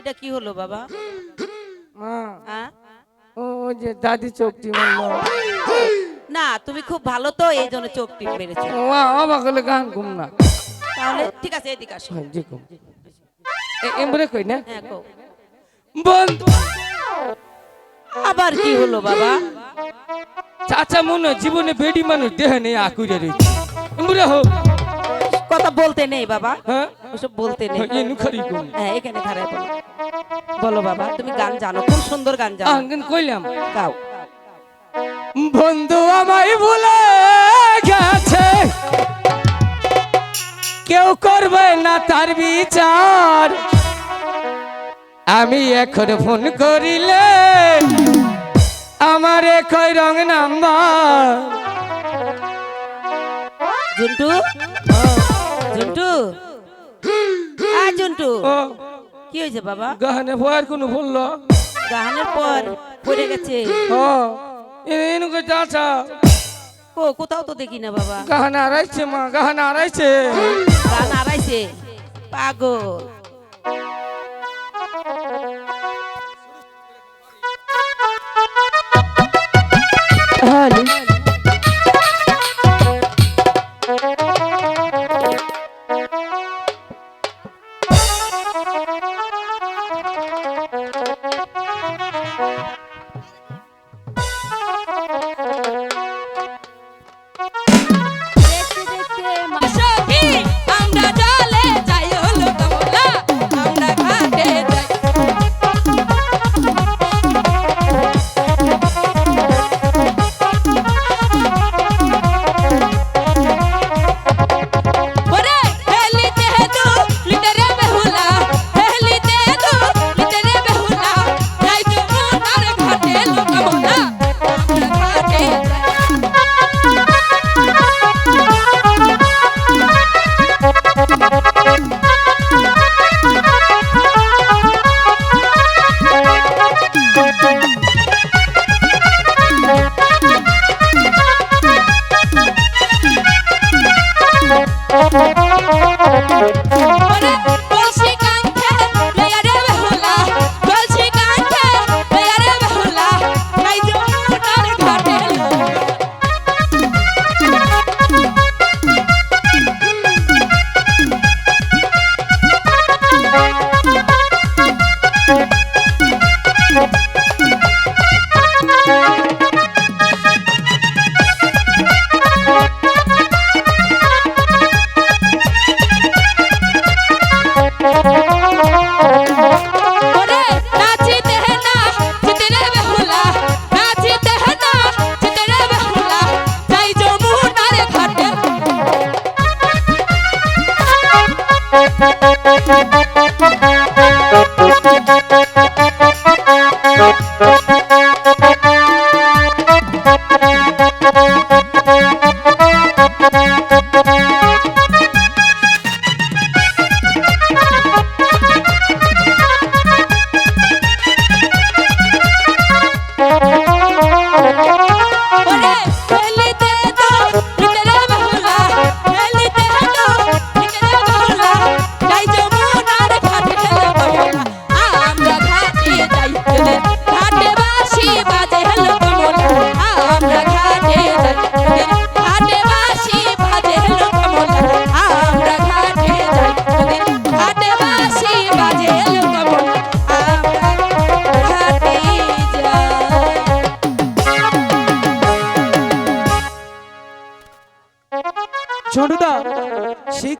এটা কি হলো বাবা? মা হ্যাঁ ও যে দাদি চোখটি মারলো না তুমি খুব ভালো তো এই জন্য চোখ টিপ মেরেছো। ও অবাক হলে গান ঘুম না। তাহলে ঠিক আছে এদিকে আসো। হ্যাঁ জি এমরে কই না? হ্যাঁ। বন্ধু আবার কি হলো বাবা? চাচা মনে জীবনে বেডি মানুষ দেহে নেই আকুরে রয়েছে। কথা বলতে নেই বাবা। হ্যাঁ? ওসব বলতে নেই। কোন হ্যাঁ এখানে খারাপ বলো বলো বাবা তুমি গান জানো খুব সুন্দর গান জানো। কইলাম। গাও। বন্ধু আমায় ভুলে গেছে। কেউ করবে না তার বিচার। আমি এখন ফোন করিলে আমার কই রং নাম্বার। জুন্টু জুন্টু জুন্টু। ও। কি হয়েছে বাবা? গাহানে ভয়ের কোনো বলল গাহানের পর পড়ে গেছে। ও এনুকে চাচা। ও কোথাও তো দেখি না বাবা। গাহানে আড়াইছে মা গাহানে আড়াইছে। গান আড়াইছে। পাগল। সখী ওরে